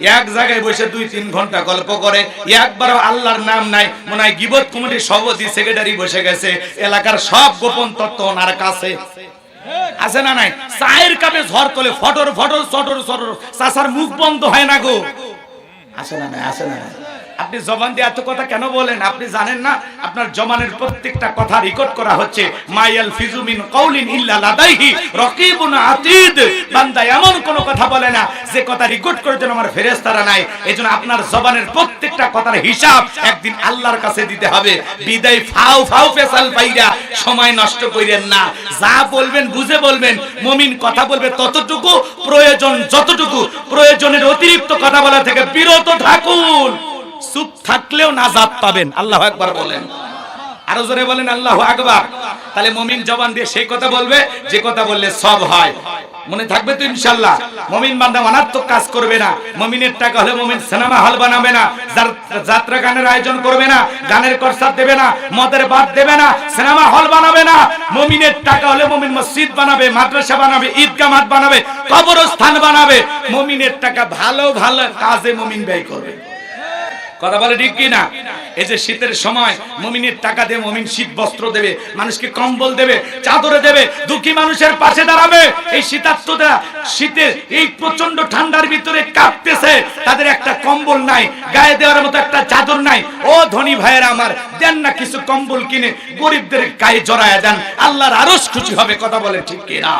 এক জায়গায় বসে দুই, তিন ঘণ্টা গল্প করে। একবারও আল্লাহর নাম নাই, মনে হয় গিবত কমিটির সভাপতি, সেক্রেটারি বসে গেছে। এলাকার সব গোপন তত্ত্ব ওনার কাছে। আছে না নাই? চায়ের কাপে ঝড় তোলে, ফটর ফটর, চটর চটর। চাষার মুখ বন্ধ হয় না গো। আপনি জবান দিয়ে এত কথা কেন বলেন? আপনি জানেন না? আপনার জবানের প্রত্যেকটা কথা রেকর্ড করা হচ্ছে। মাইয়াল ফিজুমিন কৌলিন ইল্লা লাদাইহি, রকিবুন আতিদ। বান্দা এমন কোন কথা বলে না, যে কথা রেকর্ড করার জন্য আমার ফেরেশতারা নাই। এজন্য আপনার জবানের প্রত্যেকটা কথার হিসাব একদিন আল্লাহর কাছে দিতে হবে। বিদায় ফাও ফাও, ফেসাল পাইরা। সময় নষ্ট কইরেন না। যা বলবেন, বুঝে বলবেন, মুমিন কথা বলবে ততটুকু, প্রয়োজন যতটুকু, প্রয়োজনের অতিরিক্ত কথা বলা থেকে বিরত থাকুন। চুপ থাকলেও নাজাত পাবেন, আল্লাহ একবার বলেন। আরও জোরে বলেন, আল্লাহ আকবার। তাহলে মমিন জবান দিয়ে সেই কথা বলবে, যে কথা বললে সব হয়। মনে থাকবে তো ইনশাল্লাহ মমিন বান্দা অনাত্মক কাজ করবে না। মমিনের টাকা হলে মমিন সিনেমা হল বানাবে না। যাত্রা গানের আয়োজন করবে না, গানের কনসার্ট দেবে না, মদের বাদ দেবে না, সিনেমা হল বানাবে না। মমিনের টাকা হলে মমিন মসজিদ বানাবে, মাদ্রাসা বানাবে, ঈদগাহ মাঠ বানাবে, কবরস্থান বানাবে। মমিনের টাকা ভালো ভালো কাজে মমিন ব্যয় করবে। কথা বলে ঠিক কি না এই যে শীতের সময় মমিনের টাকা দিয়ে মমিন শীত বস্ত্র দেবে, মানুষকে কম্বল দেবে, চাদরে দেবে, দুঃখী মানুষের পাশে দাঁড়াবে, এই শীতার্থতা শীতের এই প্রচণ্ড ঠান্ডার ভিতরে কাঁপতেছে, তাদের একটা কম্বল নাই, গায়ে দেওয়ার মতো একটা চাদর নাই। ও ধনী ভাইয়েরা আমার, দেন না কিছু কম্বল কিনে, গরিবদের গায়ে জড়ায় দেন। আল্লাহর আরস খুশি হবে, কথা বলে ঠিক কি না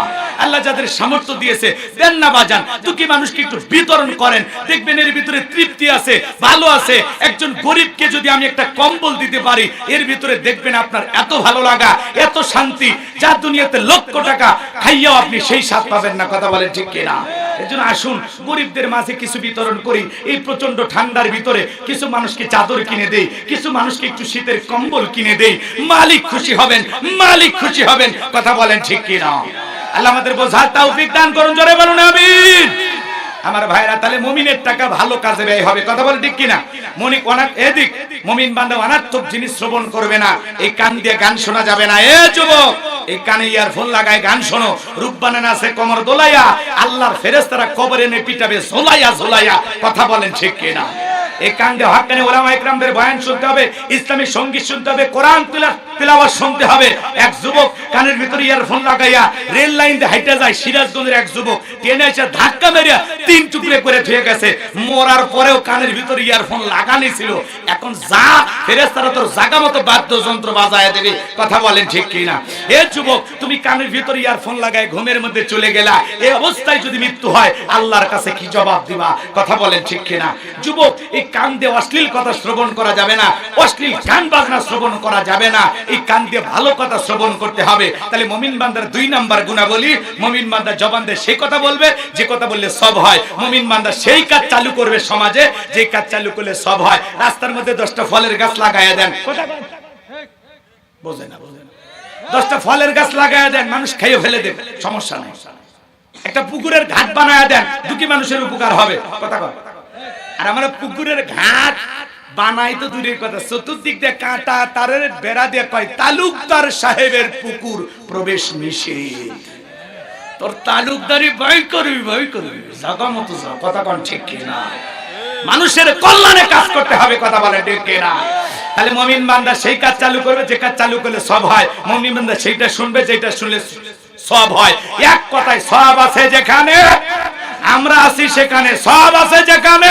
আল্লাহ যাদের সামর্থ্য দিয়েছে, দেন না বাজান। দুঃখী মানুষকে একটু বিতরণ করেন। দেখবেন এর ভিতরে তৃপ্তি আছে, ভালো আছে। একজন গরিবকে যদি আমি একটা কম্বল দিতে পারি, এর ভিতরে দেখবেন আপনার এত ভালো লাগা, এত শান্তি। যা দুনিয়াতে লক্ষ টাকা, খাইয়াও আপনি সেই স্বাদ পাবেন না, কথা বলেন ঠিক কিনা? এজন্য আসুন, গরিবদের মাঝে কিছু বিতরণ করি। এই প্রচণ্ড ঠান্ডার ভিতরে কিছু মানুষকে চাদর কিনে দেই, কিছু মানুষকে একটু শীতের কম্বল কিনে দেই। মালিক খুশি হবেন, মালিক খুশি হবেন। কথা বলেন ঠিক কিনা? আল্লাহ আমাদের বোঝার তাও দান করুন, জোরে বলুন, আমিন। আমার ভাইরা, তাহলে মমিনের টাকা ভালো কাজে ব্যয় হবে, কথা বলে ঠিক কিনা? মনিক অনাক এদিক, মমিন বান্ধব অনার্থক জিনিস শ্রবণ করবে না। এই কান দিয়ে গান শোনা যাবে না। এ যুবক, এই কানে ইয়ারফোন লাগায় গান শোনো। রূপবানে সে কমর দোলাইয়া, আল্লাহর ফেরেস্তারা কবরে নে পিটাবে, ঝোলাইয়া ঝোলাইয়া, কথা বলেন ঠিক কিনা? এই কান্দে হকানে ওলামা ইকরামদের বয়ান শুনতে হবে, ইসলামী সংগীত শুনতে হবে, কোরআন তিলা- তিলাওয়াত শুনতে হবে। এক যুবক কানের ভিতরে ইয়ারফোন লাগাইয়া রেল লাইন দিয়ে যায়, সিরাজগঞ্জের এক যুবক ট্রেনে এসে ধাক্কা মেরে তিন টুকরে করে থুয়ে গেছে। মরার পরেও কানের ভিতরে ইয়ারফোন লাগানি ছিল। এখন যা ফেরেস্তারা তোর জাগা মতো বাদ্যযন্ত্র বাজায় দেবে, কথা বলেন ঠিক এ যুবক, তুমি কানের ভিতরে ইয়ারফোন লাগায় ঘুমের মধ্যে চলে গেলা। এই অবস্থায় যদি মৃত্যু হয়, আল্লাহর কাছে কি জবাব দিবা? কথা বলেন ঠিক কি না যুবক, এই কান দিয়ে অশ্লীল কথা শ্রবণ করা যাবে না, অশ্লীল গান বাজনা শ্রবণ করা যাবে না। এই কান দিয়ে ভালো কথা শ্রবণ করতে হবে। তাহলে মমিন বান্দার দুই নাম্বার গুণা বলি মমিন বান্দা জবান দিয়ে সেই কথা বলবে, যে কথা বললে সব হয়। মমিন বান্দা সেই কাজ চালু করবে সমাজে, যে কাজ চালু করলে সব হয়। রাস্তার মধ্যে দশটা ফলের গাছ লাগাইয়া দেন। বোঝে না বোঝে না। দশটা ফলের গাছ লাগাইয়া দেন, মানুষ খেয়ে ফেলে দেবে। সমস্যা নেই। একটা পুকুরের ঘাট বানায়া দেন দুঃখী মানুষের উপকার হবে। কথা কয়। আর আমরা পুকুরের ঘাট বানাই তো দূরের কথা। চতুর্দিক দিয়ে কাঁটা, তারের বেড়া দিয়ে কয়, তালুকদার সাহেবের পুকুর প্রবেশ নিষেধ। তোর তালুকদারি ভয় করবি ভয় করবি। জাগা মতো কথা কন ঠিক কিনা? মানুষের কল্যাণে কাজ করতে হবে, কথা বলে ঠিক কিনা? তাহলে মমিন বান্দা সেই কাজ চালু করবে, যে কাজ চালু করলে সব হয়। মমিন বান্দা সেইটা শুনবে, যেটা শুনলে সব হয়। এক কথায় সব আছে যেখানে আমরা আছি সেখানে সব আছে যেখানে।